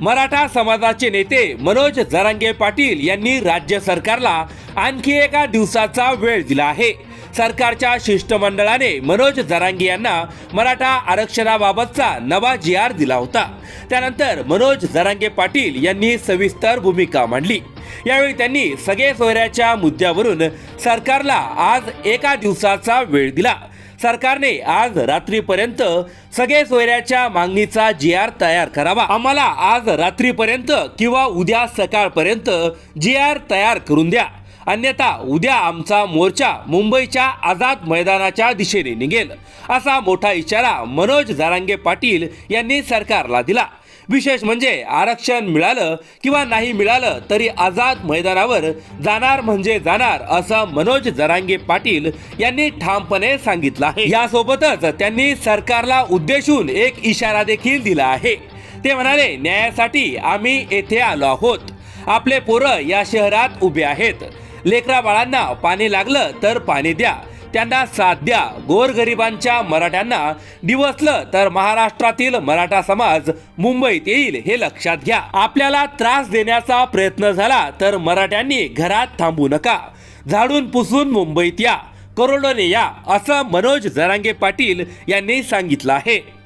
मराठा समाजाचे नेते मनोज जरांगे पाटील यांनी राज्य सरकारला आणखी एका दिवसाचा वेळ दिला आहे. सरकारच्या शिष्टमंडळाने मनोज जरांगे यांना मराठा आरक्षणाबाबतचा नवा जी आर दिला होता. त्यानंतर मनोज जरांगे पाटील यांनी सविस्तर भूमिका मांडली. यावेळी त्यांनी सगळे सोयऱ्याच्या मुद्द्यावरून सरकारला आज एका दिवसाचा वेळ दिला. सरकारने आज रात्रीपर्यंत सगळे सोयऱ्याच्या मागणीचा जी आर तयार करावा. आम्हाला आज रात्रीपर्यंत किंवा उद्या सकाळपर्यंत जी आर तयार करून द्या. अन्यथा उद्या आमचा मोर्चा मुंबईच्या आझाद मैदानाच्या दिशेने निघेल. असा मोठा इशारा मनोज जारांगे पाटील यांनी सरकारला दिला. विशेष म्हणजे आरक्षण मिळालं किंवा नाही मिळालं तरी आझाद मैदानावर जाणार म्हणजे जाणार असं मनोज जरांगे पाटील यांनी ठामपणे सांगितलं आहे. यासोबतच त्यांनी सरकारला उद्देशून एक इशारा देखील दिला आहे. ते म्हणाले न्यायासाठी आम्ही येथे आलो आहोत. आपले पोरं या शहरात उभे आहेत. लेकरा बाळांना पाणी लागलं तर पाणी द्या. त्यांना साथ द्या. गोरगरिबांच्या मराठ्यांना दिवसलं तर महाराष्ट्रातील मराठा समाज मुंबईत येईल हे लक्षात घ्या. आपल्याला त्रास देण्याचा प्रयत्न झाला तर मराठ्यांनी घरात थांबू नका. झाडून पुसून मुंबईत या. करोडोने या असं मनोज जरांगे पाटील यांनी सांगितलं आहे.